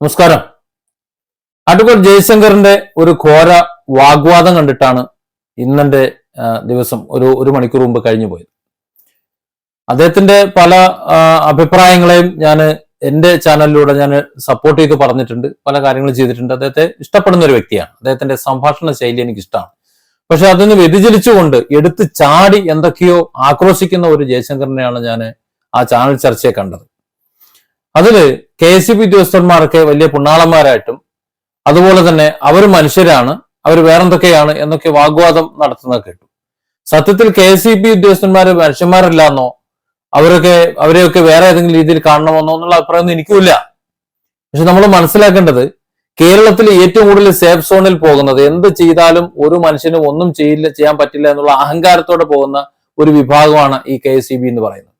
നമസ്കാരം. അഡ്വക്കേറ്റ് ജയശങ്കറിന്റെ ഒരു ഘോര വാഗ്വാദം കണ്ടിട്ടാണ് ഇന്നെന്റെ ദിവസം ഒരു ഒരു മണിക്കൂർ മുമ്പ് കഴിഞ്ഞു പോയത്. അദ്ദേഹത്തിന്റെ പല അഭിപ്രായങ്ങളെയും ഞാൻ എന്റെ ചാനലിലൂടെ ഞാൻ സപ്പോർട്ട് ചെയ്ത് പറഞ്ഞിട്ടുണ്ട്. പല കാര്യങ്ങളും ചെയ്തിട്ടുണ്ട്. അദ്ദേഹത്തെ ഇഷ്ടപ്പെടുന്ന ഒരു വ്യക്തിയാണ്. അദ്ദേഹത്തിന്റെ സംഭാഷണ ശൈലി എനിക്ക് ഇഷ്ടമാണ് പക്ഷെ അതിന് വ്യതിചലിച്ചുകൊണ്ട് എടുത്ത് ചാടി എന്തൊക്കെയോ ആക്രോശിക്കുന്ന ഒരു ജയശങ്കറിനെയാണ് ഞാൻ ആ ചാനൽ ചർച്ചയെ കണ്ടത്. അതിൽ കെ എസ് ബി ഉദ്യോഗസ്ഥന്മാരൊക്കെ വലിയ പുണ്ണാളന്മാരായിട്ടും അതുപോലെ തന്നെ അവർ മനുഷ്യരാണ് അവർ വേറെന്തൊക്കെയാണ് എന്നൊക്കെ വാഗ്വാദം നടത്തുന്നത് കേട്ടു. സത്യത്തിൽ കെ എസ് ബി ഉദ്യോഗസ്ഥന്മാർ മനുഷ്യന്മാരല്ല എന്നോ അവരൊക്കെ അവരെയൊക്കെ വേറെ ഏതെങ്കിലും രീതിയിൽ കാണണമെന്നോ എന്നുള്ള അഭിപ്രായമൊന്നും എനിക്കുമില്ല. പക്ഷെ നമ്മൾ മനസ്സിലാക്കേണ്ടത് കേരളത്തിൽ ഏറ്റവും കൂടുതൽ സേഫ് സോണിൽ പോകുന്നത് എന്ത് ചെയ്താലും ഒരു മനുഷ്യനും ഒന്നും ചെയ്യില്ല ചെയ്യാൻ പറ്റില്ല എന്നുള്ള അഹങ്കാരത്തോടെ പോകുന്ന ഒരു വിഭാഗമാണ് ഈ കെ എന്ന് പറയുന്നത്.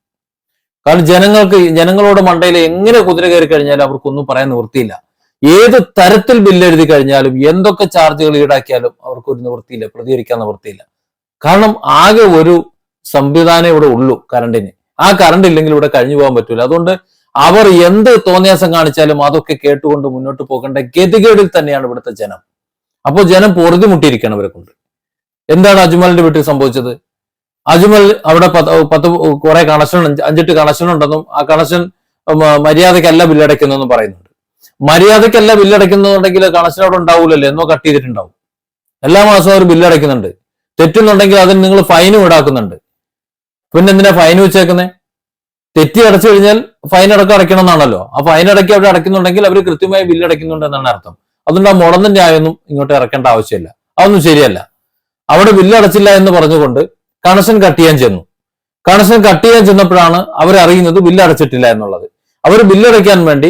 കാരണം ജനങ്ങൾക്ക് ജനങ്ങളോട് മണ്ടയിൽ എങ്ങനെ കുതിര കയറി കഴിഞ്ഞാലും അവർക്കൊന്നും പറയാൻ നിവൃത്തിയില്ല. ഏത് തരത്തിൽ ബില്ല് എഴുതി കഴിഞ്ഞാലും എന്തൊക്കെ ചാർജുകൾ ഈടാക്കിയാലും അവർക്കൊരു നിവൃത്തിയില്ല പ്രതികരിക്കാൻ നിവൃത്തിയില്ല. കാരണം ആകെ ഒരു സംവിധാനം ഇവിടെ ഉള്ളൂ കറണ്ടിന്. ആ കറണ്ട് ഇല്ലെങ്കിൽ ഇവിടെ കഴിഞ്ഞു പോകാൻ പറ്റൂല. അതുകൊണ്ട് അവർ എന്ത് തോന്നിയാസം കാണിച്ചാലും അതൊക്കെ കേട്ടുകൊണ്ട് മുന്നോട്ട് പോകേണ്ട ഗതികേടിൽ തന്നെയാണ് ഇവിടുത്തെ ജനം. അപ്പോൾ ജനം പൊറുതിമുട്ടിയിരിക്കണം ഇവരെ കൊണ്ട്. എന്താണ് അജ്മലിന്റെ വീട്ടിൽ സംഭവിച്ചത്? അജ്മൽ അവിടെ പത്ത് കുറെ കണക്ഷൻ അഞ്ചെട്ട് കണക്ഷൻ ഉണ്ടെന്നും ആ കണക്ഷൻ മര്യാദക്കല്ല ബില്ലടയ്ക്കുന്നതെന്നും പറയുന്നുണ്ട്. മര്യാദക്കല്ല ബില്ലടയ്ക്കുന്നുണ്ടെങ്കിൽ കണക്ഷൻ അവിടെ ഉണ്ടാവൂലല്ലോ? എന്നോ കട്ട് ചെയ്തിട്ടുണ്ടാവും. എല്ലാ മാസവും അവർ ബില്ലടയ്ക്കുന്നുണ്ട് തെറ്റുന്നുണ്ടെങ്കിൽ അതിന് നിങ്ങൾ ഫൈനും ഈടാക്കുന്നുണ്ട് പിന്നെ എന്തിനാ ഫൈൻ വെച്ചേക്കുന്നത് തെറ്റി അടച്ചു കഴിഞ്ഞാൽ ഫൈൻ അടക്കം അടയ്ക്കണം എന്നാണല്ലോ ആ ഫൈൻ അടക്കി അവിടെ അടയ്ക്കുന്നുണ്ടെങ്കിൽ അവർ കൃത്യമായി ബില്ല് അടയ്ക്കുന്നുണ്ട് എന്നാണ് അർത്ഥം. അതുകൊണ്ട് ആ മുടന്ന ന്യായമൊന്നും ഇങ്ങോട്ട് ഇറക്കേണ്ട ആവശ്യമില്ല. അതൊന്നും ശരിയല്ല. അവിടെ ബില്ല് അടച്ചില്ല എന്ന് പറഞ്ഞുകൊണ്ട് കണക്ഷൻ കട്ട് ചെയ്യാൻ ചെന്നു. കണക്ഷൻ കട്ട് ചെയ്യാൻ ചെന്നപ്പോഴാണ് അവർ അറിയുന്നത് ബില്ല് അടച്ചിട്ടില്ല എന്നുള്ളത്. അവർ ബില്ല് അടയ്ക്കാൻ വേണ്ടി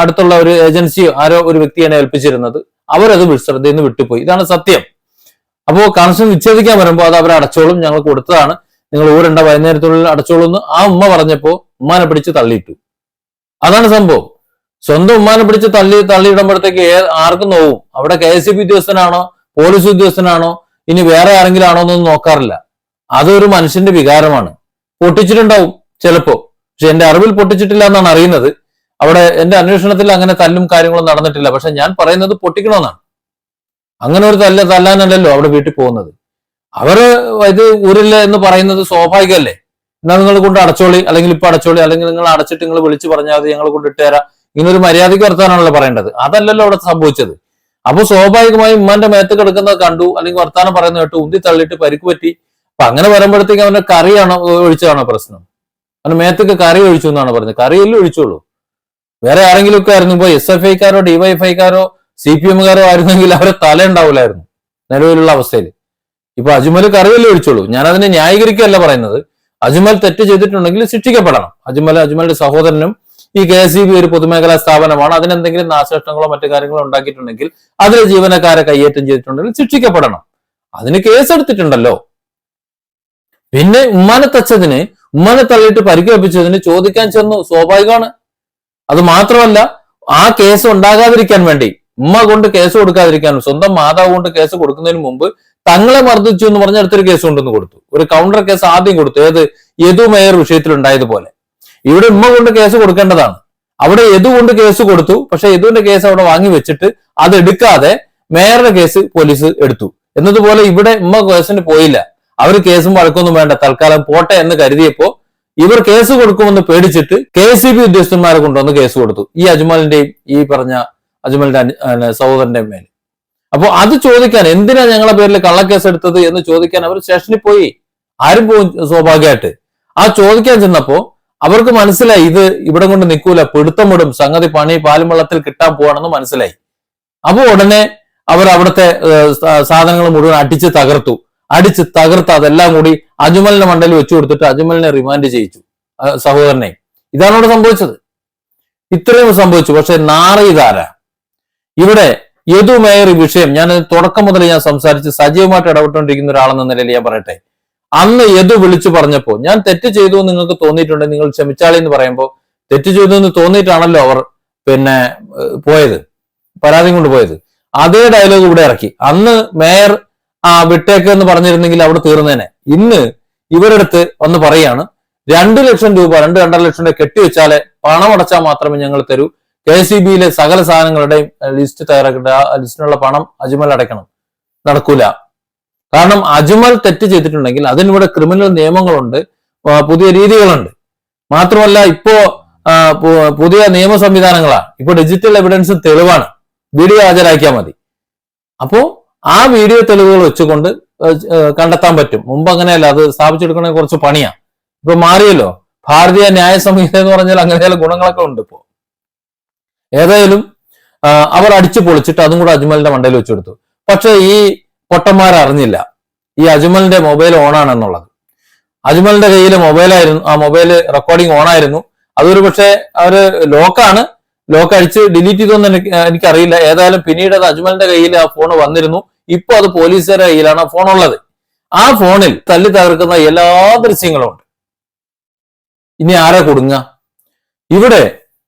അടുത്തുള്ള ഒരു ഏജൻസിയോ ആരോ ഒരു വ്യക്തിയാണ് ഏൽപ്പിച്ചിരുന്നത്. അവരത് ശ്രദ്ധയിൽ നിന്ന് വിട്ടുപോയി. ഇതാണ് സത്യം. അപ്പോ കണക്ഷൻ വിച്ഛേദിക്കാൻ വരുമ്പോൾ അത് അവർ അടച്ചോളും ഞങ്ങൾ കൊടുത്തതാണ്. നിങ്ങൾ ഊരണ്ട വൈകുന്നേരത്തിനുള്ളിൽ അടച്ചോളും എന്ന് ആ ഉമ്മ പറഞ്ഞപ്പോ ഉമ്മാനെ പിടിച്ച് തള്ളിയിട്ടു. അതാണ് സംഭവം. സ്വന്തം ഉമ്മാനെ പിടിച്ച് തള്ളി തള്ളിയിടുമ്പോഴത്തേക്ക് ആർക്കും നോവും. അവിടെ കെ എസ് സി ബി ഉദ്യോഗസ്ഥനാണോ പോലീസ് ഉദ്യോഗസ്ഥനാണോ ഇനി വേറെ ആരെങ്കിലും ആണോ എന്നൊന്നും നോക്കാറില്ല. അതൊരു മനുഷ്യന്റെ വികാരമാണ്. പൊട്ടിച്ചിട്ടുണ്ടാവും ചിലപ്പോ. പക്ഷെ എന്റെ അറിവിൽ പൊട്ടിച്ചിട്ടില്ല എന്നാണ് അറിയുന്നത്. അവിടെ എന്റെ അന്വേഷണത്തിൽ അങ്ങനെ തല്ലും കാര്യങ്ങളും നടന്നിട്ടില്ല. പക്ഷെ ഞാൻ പറയുന്നത് പൊട്ടിക്കണമെന്നാണ്. അങ്ങനെ ഒരു തല്ല തല്ലാനല്ലല്ലോ അവിടെ വീട്ടിൽ പോകുന്നത്. അവർ ഇത് ഊരില്ല എന്ന് പറയുന്നത് സ്വാഭാവികമല്ലേ? എന്നാൽ നിങ്ങൾ കൊണ്ട് അടച്ചോളി അല്ലെങ്കിൽ ഇപ്പൊ അടച്ചോളി അല്ലെങ്കിൽ നിങ്ങൾ അടച്ചിട്ട് നിങ്ങൾ വിളിച്ചു പറഞ്ഞാൽ മതി ഞങ്ങൾ കൊണ്ട് ഇട്ടുതരാം ഇങ്ങനെ ഒരു മര്യാദയ്ക്ക് വർത്താനാണല്ലോ പറയേണ്ടത്. അതല്ലല്ലോ അവിടെ സംഭവിച്ചത്. അപ്പൊ സ്വാഭാവികമായും ഉമ്മാന്റെ മേത്ത് കിടക്കുന്നത് കണ്ടു അല്ലെങ്കിൽ വർത്താനം പറയുന്നത് കേട്ടു ഉന്തി തള്ളിയിട്ട് പരിക്ക് പറ്റി. അപ്പൊ അങ്ങനെ വരുമ്പോഴത്തേക്ക് അവന്റെ കറിയാണോ ഒഴിച്ചതാണോ പ്രശ്നം? അവന് മേത്തേക്ക് കറി ഒഴിച്ചു എന്നാണ് പറഞ്ഞത്. കറിയല്ലേ ഒഴിച്ചോളൂ വേറെ ആരെങ്കിലും ഒക്കെ ആയിരുന്നു. ഇപ്പൊ എസ് എഫ് ഐക്കാരോ ഡിവൈഎഫ്ഐക്കാരോ സി പി എമ്മുകാരോ ആയിരുന്നെങ്കിൽ അവരെ തല ഉണ്ടാവില്ലായിരുന്നു നിലവിലുള്ള അവസ്ഥയിൽ ഇപ്പൊ അജ്മൽ കറിയല്ലേ ഒഴിച്ചോളൂ ഞാൻ അതിനെ ന്യായീകരിക്കുകയല്ല പറയുന്നത്. അജ്മൽ തെറ്റ് ചെയ്തിട്ടുണ്ടെങ്കിൽ ശിക്ഷിക്കപ്പെടണം. അജ്മൽ അജ്മലിന്റെ സഹോദരനും ഈ കെ എസ് ബി ഒരു പൊതുമേഖലാ സ്ഥാപനമാണ്. അതിനെന്തെങ്കിലും നാശനഷ്ടങ്ങളോ മറ്റു കാര്യങ്ങളോ ഉണ്ടാക്കിയിട്ടുണ്ടെങ്കിൽ അതിലെ ജീവനക്കാരെ കയ്യേറ്റം ചെയ്തിട്ടുണ്ടെങ്കിൽ ശിക്ഷിക്കപ്പെടണം. അതിന് കേസെടുത്തിട്ടുണ്ടല്ലോ. പിന്നെ ഉമ്മാനെ തച്ചതിന് ഉമ്മാനെ തള്ളിയിട്ട് പരിക്കേൽപ്പിച്ചതിന് ചോദിക്കാൻ ചെന്നു സ്വാഭാവികമാണ്. അത് മാത്രമല്ല ആ കേസ് ഉണ്ടാകാതിരിക്കാൻ വേണ്ടി ഉമ്മ കൊണ്ട് കേസ് കൊടുക്കാതിരിക്കാൻ സ്വന്തം മാതാവ് കൊണ്ട് കേസ് കൊടുക്കുന്നതിന് മുമ്പ് തങ്ങളെ മർദ്ദിച്ചു എന്ന് പറഞ്ഞ അടുത്തൊരു കേസ് കൊണ്ടുവന്ന് കൊടുത്തു. ഒരു കൗണ്ടർ കേസ് ആദ്യം കൊടുത്തു. ഏത്? യദു മേയർ വിഷയത്തിൽ ഉണ്ടായതുപോലെ ഇവിടെ ഉമ്മ കൊണ്ട് കേസ് കൊടുക്കേണ്ടതാണ്. അവിടെ യദു കൊണ്ട് കേസ് കൊടുത്തു. പക്ഷെ യദുവിന്റെ കേസ് അവിടെ വാങ്ങി വെച്ചിട്ട് അത് എടുക്കാതെ മേയറുടെ കേസ് പോലീസ് എടുത്തു. എന്നതുപോലെ ഇവിടെ ഉമ്മ കേസിന് പോയില്ല. അവർ കേസും വഴക്കൊന്നും വേണ്ട തൽക്കാലം പോട്ടെ എന്ന് കരുതിയപ്പോ ഇവർ കേസ് കൊടുക്കുമെന്ന് പേടിച്ചിട്ട് കെ സി ബി ഉദ്യോഗസ്ഥന്മാരെ കൊണ്ടുവന്ന് കേസ് കൊടുത്തു. ഈ അജ്മലിന്റെയും ഈ പറഞ്ഞ അജ്മലിന്റെ സഹോദരന്റെയും മേൽ അപ്പോ അത് ചോദിക്കാൻ എന്തിനാ ഞങ്ങളെ പേരിൽ കള്ളക്കേസ് എടുത്തത് എന്ന് ചോദിക്കാൻ അവർ സ്റ്റേഷനിൽ പോയി. ആരും പോകും സ്വാഭാവികമായിട്ട്. ആ ചോദിക്കാൻ ചെന്നപ്പോ അവർക്ക് മനസ്സിലായി ഇത് ഇവിടെ കൊണ്ട് നിൽക്കൂല പിടുത്തമിടും സംഗതി പണി പാലും വെള്ളത്തിൽ കിട്ടാൻ പോവാണെന്ന് മനസ്സിലായി. അപ്പൊ ഉടനെ അവർ അവിടുത്തെ സാധനങ്ങൾ മുഴുവൻ അടിച്ച് തകർത്തു. അടിച്ച് തകർത്ത് അതെല്ലാം കൂടി അജ്മലിന്റെ മണ്ടയിൽ വെച്ചു കൊടുത്തിട്ട് അജ്മലിനെ റിമാൻഡ് ചെയ്യിച്ചു. സഹോദരനെ. ഇതാണ് ഇവിടെ സംഭവിച്ചത്. ഇത്രയും സംഭവിച്ചു. പക്ഷെ നാറയിതാര ഇവിടെ യതു മേയർ വിഷയം ഞാൻ തുടക്കം മുതൽ ഞാൻ സംസാരിച്ച് സജീവമായിട്ട് ഇടപെട്ടുകൊണ്ടിരിക്കുന്ന ഒരാളെന്ന നിലയിൽ ഞാൻ പറയട്ടെ. അന്ന് യദു വിളിച്ചു പറഞ്ഞപ്പോ ഞാൻ തെറ്റ് ചെയ്തു നിങ്ങൾക്ക് തോന്നിയിട്ടുണ്ട് നിങ്ങൾ ക്ഷമിച്ചാളി എന്ന് പറയുമ്പോൾ തെറ്റ് ചെയ്തു എന്ന് തോന്നിയിട്ടാണല്ലോ അവർ പിന്നെ പോയത്. പരാതി കൊണ്ട് പോയത്. അതേ ഡയലോഗ് ഇവിടെ ഇറക്കി. അന്ന് മേയർ ആ വിട്ടേക്ക് എന്ന് പറഞ്ഞിരുന്നെങ്കിൽ അവിടെ തീർന്നേനെ. ഇന്ന് ഇവരെടുത്ത് ഒന്ന് പറയാണ് രണ്ടു ലക്ഷം രൂപ രണ്ട് രണ്ടര ലക്ഷം രൂപ കെട്ടിവെച്ചാലേ പണം അടച്ചാൽ മാത്രമേ ഞങ്ങൾ തരൂ. കെ സി ബിയിലെ സകല സാധനങ്ങളുടെയും ലിസ്റ്റ് തയ്യാറാക്കിയിട്ട് ആ ലിസ്റ്റിനുള്ള പണം അജ്മൽ അടയ്ക്കണം. നടക്കൂല. കാരണം അജ്മൽ തെറ്റ് ചെയ്തിട്ടുണ്ടെങ്കിൽ അതിനിവിടെ ക്രിമിനൽ നിയമങ്ങളുണ്ട് പുതിയ രീതികളുണ്ട്. മാത്രമല്ല ഇപ്പോ പുതിയ നിയമ സംവിധാനങ്ങളാണ് ഇപ്പൊ ഡിജിറ്റൽ എവിഡൻസ് തെളിവാണ്. വീഡിയോ ഹാജരാക്കിയാൽ മതി. അപ്പോ ആ വീഡിയോ തെളിവുകൾ വെച്ചുകൊണ്ട് കണ്ടെത്താൻ പറ്റും. മുമ്പ് അങ്ങനെയല്ല അത് സ്ഥാപിച്ചെടുക്കണേ കുറച്ച് പണിയാ. ഇപ്പൊ മാറിയല്ലോ. ഭാരതീയ ന്യായ സംഹിത എന്ന് പറഞ്ഞാൽ അങ്ങനെയുള്ള ഗുണങ്ങളൊക്കെ ഉണ്ട് ഇപ്പോ. ഏതായാലും അവർ അടിച്ചു പൊളിച്ചിട്ട് അതും കൂടെ അജ്മലിന്റെ മണ്ടയിൽ വെച്ചെടുത്തു. പക്ഷെ ഈ പൊട്ടന്മാർ അറിഞ്ഞില്ല. ഈ അജ്മലിന്റെ മൊബൈൽ ഓൺ ആണെന്നുള്ളത് അജ്മലിന്റെ കയ്യിൽ മൊബൈലായിരുന്നു ആ മൊബൈൽ റെക്കോർഡിംഗ് ഓൺ ആയിരുന്നു അതൊരു പക്ഷേ അവർ ലോക്കാണ്. ലോക്ക് അടിച്ച് ഡിലീറ്റ് ചെയ്തോന്ന് എനിക്ക് എനിക്കറിയില്ല. ഏതായാലും പിന്നീട് അത് അജ്മലിന്റെ കയ്യിൽ ആ ഫോൺ വന്നിരുന്നു. ഇപ്പൊ അത് പോലീസുകാരുടെ കയ്യിലാണ് ആ ഫോണുള്ളത് ആ ഫോണിൽ തല്ലി തകർക്കുന്ന എല്ലാ ദൃശ്യങ്ങളും ഉണ്ട്. ഇനി ആരെ കൊടുങ്ങ? ഇവിടെ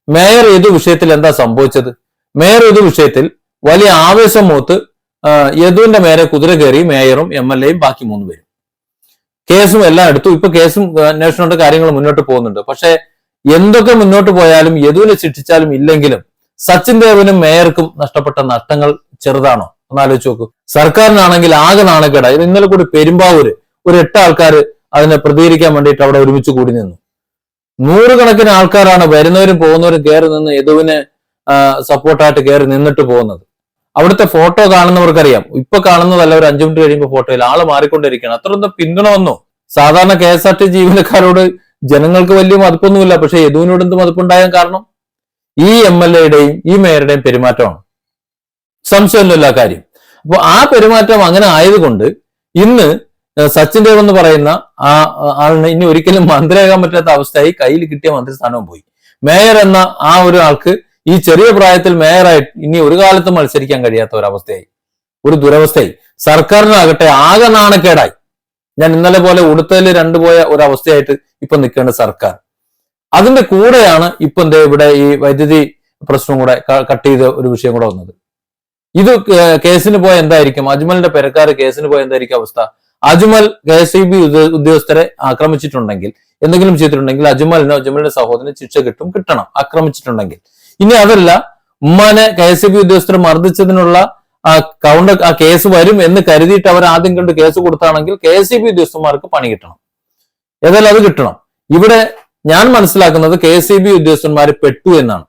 മേയർ ഏത് വിഷയത്തിൽ എന്താ സംഭവിച്ചത്? മേയർ ഏത് വിഷയത്തിൽ വലിയ ആവേശം മൂത്ത് യദുവിന്റെ മേലെ കുതിര കയറി മേയറും എം എൽ എയും ബാക്കി മൂന്ന് പേരും. കേസും എല്ലാം എടുത്തു. ഇപ്പൊ കേസും അന്വേഷണമുണ്ട് കാര്യങ്ങൾ മുന്നോട്ട് പോകുന്നുണ്ട്. പക്ഷെ എന്തൊക്കെ മുന്നോട്ട് പോയാലും യദുവിനെ ശിക്ഷിച്ചാലും ഇല്ലെങ്കിലും സച്ചിൻ ദേവനും മേയർക്കും നഷ്ടപ്പെട്ട നഷ്ടങ്ങൾ ചെറുതാണോ? ഒന്ന് ആലോചിച്ച് നോക്കൂ. സർക്കാരിനാണെങ്കിൽ ആകെ നാണക്കേട. ഇത് ഇന്നലെ കൂടി പെരുമ്പാവൂര് ഒരു എട്ട് ആൾക്കാർ അതിനെ പ്രതികരിക്കാൻ വേണ്ടിയിട്ട് അവിടെ ഒരുമിച്ച് കൂടി നിന്നു. നൂറുകണക്കിന് ആൾക്കാരാണ് വരുന്നവരും പോകുന്നവരും കയറി നിന്ന് യദുവിനെ സപ്പോർട്ടായിട്ട് കയറി നിന്നിട്ട് പോകുന്നത്. അവിടുത്തെ ഫോട്ടോ കാണുന്നവർക്കറിയാം. ഇപ്പൊ കാണുന്നതല്ല ഒരു അഞ്ചു മിനിറ്റ് കഴിയുമ്പോൾ ഫോട്ടോയിൽ ആൾ മാറിക്കൊണ്ടിരിക്കുകയാണ് അത്രയൊന്നും പിന്തുണ വന്നു. സാധാരണ കെ എസ് ആർ ടി ജീവനക്കാരോട് ജനങ്ങൾക്ക് വലിയ മതിപ്പൊന്നുമില്ല. പക്ഷെ യദുവിനോട് എന്ത് മതിപ്പുണ്ടായാൽ കാരണം? ഈ എം എൽ എയുടെയും ഈ മേയറുടെയും പെരുമാറ്റമാണ്. സംശയമൊന്നുമില്ല കാര്യം. അപ്പൊ ആ പെരുമാറ്റം അങ്ങനെ ആയതുകൊണ്ട് ഇന്ന് സച്ചിൻ ദേവ് എന്ന് പറയുന്ന ആ ആളിന് ഇനി ഒരിക്കലും മന്ത്രിയാകാൻ പറ്റാത്ത അവസ്ഥയായി കയ്യിൽ കിട്ടിയ മന്ത്രിസ്ഥാനവും പോയി. മേയർ എന്ന ആ ഒരു ആൾക്ക് ഈ ചെറിയ പ്രായത്തിൽ മേയറായി ഇനി ഒരു കാലത്തും മത്സരിക്കാൻ കഴിയാത്ത ഒരവസ്ഥയായി. ഒരു ദുരവസ്ഥയായി. സർക്കാരിനാകട്ടെ ആകെ നാണക്കേടായി. ഞാൻ ഇന്നലെ പോലെ ഉടുത്തൽ രണ്ടുപോയ ഒരവസ്ഥയായിട്ട് ഇപ്പൊ നിൽക്കേണ്ട സർക്കാർ. അതിന്റെ കൂടെയാണ് ഇപ്പൊ എന്താ ഇവിടെ ഈ വൈദ്യുതി പ്രശ്നം കൂടെ കട്ട് ചെയ്ത ഒരു വിഷയം കൂടെ വന്നത്. ഇത് കേസിന് പോയ എന്തായിരിക്കും? അജ്മലിന്റെ പെരക്കാർ കേസിന് പോയ എന്തായിരിക്കും അവസ്ഥ? Ajmal K S E B ഉദ്യോഗസ്ഥരെ ആക്രമിച്ചിട്ടുണ്ടെങ്കിൽ എന്തെങ്കിലും ചെയ്തിട്ടുണ്ടെങ്കിൽ അജ്മലിനോ അജ്മലിന്റെ സഹോദരന് ശിക്ഷ കിട്ടും കിട്ടണം ആക്രമിച്ചിട്ടുണ്ടെങ്കിൽ. ഇനി അതല്ല ഉമ്മാനെ കെ എസ് ഇ ബി ഉദ്യോഗസ്ഥർ മർദ്ദിച്ചതിനുള്ള ആ കൗണ്ടർ ആ കേസ് വരും എന്ന് കരുതിയിട്ട് അവർ ആദ്യം കണ്ട് കേസ് കൊടുത്താണെങ്കിൽ കെ എസ് ഇ ബി ഉദ്യോഗസ്ഥന്മാർക്ക് പണി കിട്ടണം. ഏതായാലും അത് കിട്ടണം. ഇവിടെ ഞാൻ മനസ്സിലാക്കുന്നത് കെ എസ് ഇ ബി ഉദ്യോഗസ്ഥന്മാർ പെട്ടു എന്നാണ്.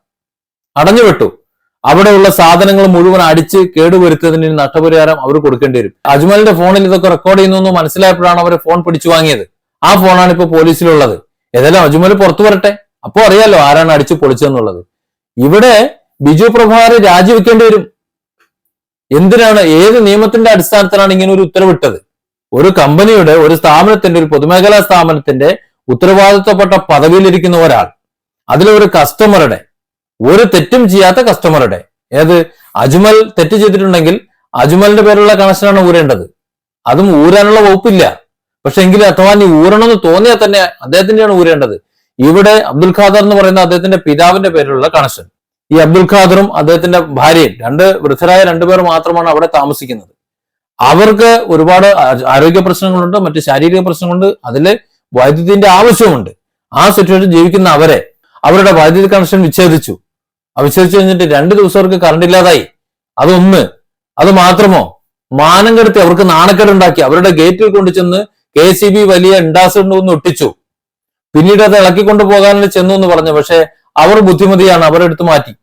അടഞ്ഞു പെട്ടു. അവിടെയുള്ള സാധനങ്ങൾ മുഴുവൻ അടിച്ച് കേടുവരുത്തതിന് നഷ്ടപരിഹാരം അവർ കൊടുക്കേണ്ടി വരും. അജ്മലിന്റെ ഫോണിൽ ഇതൊക്കെ റെക്കോർഡ് ചെയ്യുന്നു മനസ്സിലായപ്പോഴാണ് അവരെ ഫോൺ പിടിച്ചു വാങ്ങിയത്. ആ ഫോണാണ് ഇപ്പൊ പോലീസിലുള്ളത്. ഏതായാലും അജ്മൽ പുറത്തു വരട്ടെ. അപ്പോ അറിയാലോ ആരാണ് അടിച്ചു പൊളിച്ചതെന്നുള്ളത്. ഇവിടെ ബിജു പ്രഭാകർ രാജിവെക്കേണ്ടി വരും. എന്തിനാണ്? ഏത് നിയമത്തിന്റെ അടിസ്ഥാനത്തിലാണ് ഇങ്ങനെ ഒരു ഉത്തരവിട്ടത്? ഒരു കമ്പനിയുടെ ഒരു സ്ഥാപനത്തിന്റെ ഒരു പൊതുമേഖലാ സ്ഥാപനത്തിന്റെ ഉത്തരവാദിത്തപ്പെട്ട പദവിയിലിരിക്കുന്ന ഒരാൾ. അതിലൊരു കസ്റ്റമറുടെ ഒരു തെറ്റും ചെയ്യാത്ത കസ്റ്റമറുടെ ഏത്? അജ്മൽ തെറ്റ് ചെയ്തിട്ടുണ്ടെങ്കിൽ അജ്മലിന്റെ പേരുള്ള കണക്ഷനാണ് ഊരേണ്ടത്. അതും ഊരാനുള്ള വകുപ്പില്ല. പക്ഷെ എങ്കിലും അഥവാ നീ ഊരണമെന്ന് തോന്നിയാൽ തന്നെ അദ്ദേഹത്തിന്റെയാണ് ഊരേണ്ടത്. ഇവിടെ അബ്ദുൽ ഖാദർ എന്ന് പറയുന്ന അദ്ദേഹത്തിന്റെ പിതാവിന്റെ പേരിലുള്ള കണക്ഷൻ ഈ അബ്ദുൽ ഖാദറും അദ്ദേഹത്തിന്റെ ഭാര്യയും രണ്ട് വൃദ്ധരായ രണ്ടുപേർ മാത്രമാണ് അവിടെ താമസിക്കുന്നത്. അവർക്ക് ഒരുപാട് ആരോഗ്യ പ്രശ്നങ്ങളുണ്ട് മറ്റ് ശാരീരിക പ്രശ്നങ്ങളുണ്ട് അതിൽ വൈദ്യുതിന്റെ ആവശ്യമുണ്ട്. ആ സിറ്റുവേഷൻ ജീവിക്കുന്ന അവരെ അവരുടെ വൈദ്യുതി കണക്ഷൻ വിച്ഛേദിച്ചു. ആ കഴിഞ്ഞിട്ട് രണ്ട് ദിവസം അവർക്ക് കറണ്ട് ഇല്ലാതായി അതൊന്ന് അത് മാത്രമോ? മാനം കെടുത്തി അവർക്ക് നാണക്കേടുണ്ടാക്കി അവരുടെ ഗേറ്റിൽ കൊണ്ടു ചെന്ന് കെ സി ബി വലിയ ഒന്ന് ഒട്ടിച്ചു. പിന്നീട് അത് ഇളക്കിക്കൊണ്ട് പോകാൻ ചെന്നു എന്ന് പറഞ്ഞു. പക്ഷെ അവർ ബുദ്ധിമതിയാണ്. അവരെടുത്ത് മാറ്റി.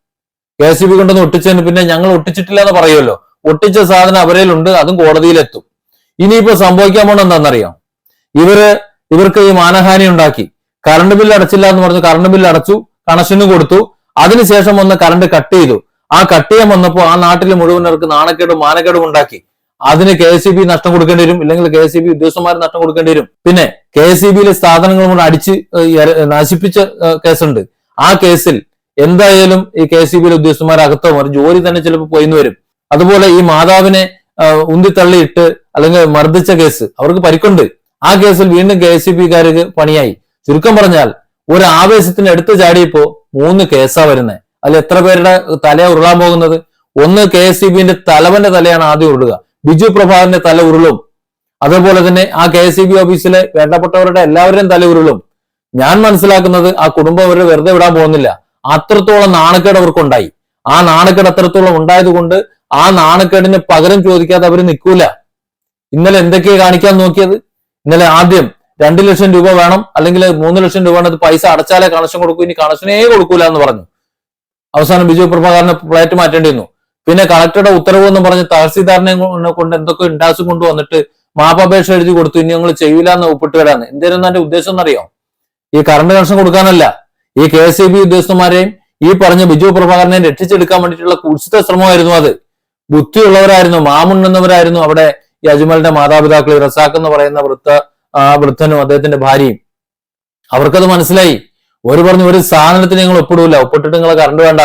കെ സി ബി കൊണ്ടൊന്ന് ഒട്ടിച്ചതിന് പിന്നെ ഞങ്ങൾ ഒട്ടിച്ചിട്ടില്ല എന്ന് പറയുമല്ലോ. ഒട്ടിച്ച സാധനം അവരിലുണ്ട് അതും കോടതിയിലെത്തും. ഇനിയിപ്പോ സംഭവിക്കാൻ പോണ എന്താണെന്നറിയാം? ഇവർ ഇവർക്ക് ഈ മാനഹാനി ഉണ്ടാക്കി. കറണ്ട് ബില്ല് അടച്ചില്ല എന്ന് പറഞ്ഞു. കറണ്ട് ബില്ല് അടച്ചു. കണക്ഷന് കൊടുത്തു. അതിനുശേഷം ഒന്ന് കറണ്ട് കട്ട് ചെയ്തു. ആ കട്ട് ചെയ്യാൻ വന്നപ്പോൾ ആ നാട്ടിൽ മുഴുവനർക്ക് നാണക്കേടും മാനക്കേടും ഉണ്ടാക്കി. അതിന് കെ എസ് ബി നഷ്ടം കൊടുക്കേണ്ടി വരും ഇല്ലെങ്കിൽ കെ എസ് ബി ഉദ്യോഗസ്ഥന്മാർ നഷ്ടം കൊടുക്കേണ്ടി വരും. പിന്നെ കെ എസ് ബിയിലെ സ്ഥാപനങ്ങൾ കൊണ്ട് അടിച്ച് നശിപ്പിച്ച കേസുണ്ട്. ആ കേസിൽ എന്തായാലും ഈ കെ എസ് ബിയിലെ ഉദ്യോഗസ്ഥന്മാർ അകത്തോ ഒരു ജോലി തന്നെ ചിലപ്പോൾ പോയിന്ന് വരും. അതുപോലെ ഈ മാതാവിനെ ഉന്തിത്തള്ളിയിട്ട് അല്ലെങ്കിൽ മർദ്ദിച്ച കേസ് അവർക്ക് പരിക്കുണ്ട്. ആ കേസിൽ വീണ്ടും കെ എസ് ബിക്കാർക്ക് പണിയായി. ചുരുക്കം പറഞ്ഞാൽ ഒരു ആവേശത്തിന് എടുത്തു ചാടിയപ്പോ മൂന്ന് കേസാ വരുന്നത് അതിൽ എത്ര പേരുടെ തല ഉരുളാൻ പോകുന്നത്? ഒന്ന് കെ എസ് സി ബിന്റെ തലവന്റെ തലയാണ് ആദ്യം ഉരുളുക. ബിജു പ്രഭാകറിന്റെ തല ഉരുളും. അതുപോലെ തന്നെ ആ കെ എസ് സി ബി ഓഫീസിലെ വേണ്ടപ്പെട്ടവരുടെ എല്ലാവരുടെയും തല ഉരുളും. ഞാൻ മനസ്സിലാക്കുന്നത് ആ കുടുംബം അവരെ വെറുതെ വിടാൻ പോകുന്നില്ല. അത്രത്തോളം നാണക്കേട് അവർക്കുണ്ടായി. ആ നാണക്കേട് അത്രത്തോളം ഉണ്ടായതുകൊണ്ട് ആ നാണക്കേടിന് പകരം ചോദിക്കാതെ അവർ നിൽക്കൂല ഇന്നലെ എന്തൊക്കെയാ കാണിക്കാൻ നോക്കിയത്? ഇന്നലെ ആദ്യം രണ്ട് ലക്ഷം രൂപ വേണം അല്ലെങ്കിൽ മൂന്ന് ലക്ഷം രൂപ വേണം പൈസ അടച്ചാലേ കണക്ഷൻ കൊടുക്കൂ ഇനി കണക്ഷനേ കൊടുക്കൂല എന്ന് പറഞ്ഞു. അവസാനം ബിജു പ്രഭാകരനെ ഫ്ലാറ്റ് മാറ്റേണ്ടി വന്നു. പിന്നെ കളക്ടറുടെ ഉത്തരവ് എന്ന് പറഞ്ഞ് തഹസീൽദാറിനെ കൊണ്ട് എന്തൊക്കെ ഇൻഡാസ് കൊണ്ടുവന്നിട്ട് മാപ്പപേക്ഷ എഴുതി കൊടുത്തു ഇനി ഞങ്ങൾ ചെയ്യില്ല എന്ന് ഒപ്പിട്ട് വരാന്ന്. എന്തായിരുന്നു എന്റെ ഉദ്ദേശം എന്നറിയോ? ഈ കറണ്ട് കണക്ഷൻ കൊടുക്കാനല്ല. ഈ കെ എസ് ഇ ബി ഉദ്യോഗസ്ഥന്മാരെയും ഈ പറഞ്ഞ ബിജു പ്രഭാകരനെ രക്ഷിച്ചെടുക്കാൻ വേണ്ടിയിട്ടുള്ള കുത്സിത ശ്രമമായിരുന്നു അത്. ബുദ്ധിയുള്ളവരായിരുന്നു മാമുണ്ണുന്നവരായിരുന്നു അവിടെ ഈ അജ്മലിന്റെ മാതാപിതാക്കൾ റസാഖ് എന്ന് പറയുന്ന വൃത്ത ആ വൃദ്ധനും അദ്ദേഹത്തിന്റെ ഭാര്യയും. അവർക്കത് മനസ്സിലായി. ഒരു പറഞ്ഞു ഒരു സാധനത്തിന് നിങ്ങൾ ഒപ്പിടൂല. ഒപ്പിട്ടിട്ട് നിങ്ങൾ കറണ്ട് വേണ്ട.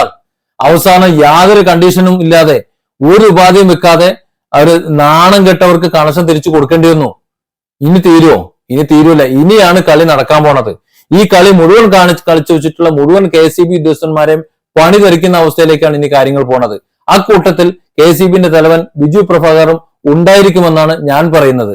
അവസാനം യാതൊരു കണ്ടീഷനും ഇല്ലാതെ ഒരു ഉപാധിയും വെക്കാതെ അവർ നാണം കെട്ടവർക്ക് കണക്ഷൻ തിരിച്ചു കൊടുക്കേണ്ടി വന്നു. ഇനി തീരുമോ ഇനി തീരൂല ഇനിയാണ് കളി നടക്കാൻ പോണത്. ഈ കളി മുഴുവൻ കാണിച്ച് കളിച്ചു വെച്ചിട്ടുള്ള മുഴുവൻ കെ സി ബി ഉദ്യോഗസ്ഥന്മാരെയും പണി തെറിക്കുന്ന അവസ്ഥയിലേക്കാണ് ഇനി കാര്യങ്ങൾ പോണത്. ആ കൂട്ടത്തിൽ കെ സി ബിന്റെ തലവൻ ബിജു പ്രഭാകറും ഉണ്ടായിരിക്കുമെന്നാണ് ഞാൻ പറയുന്നത്.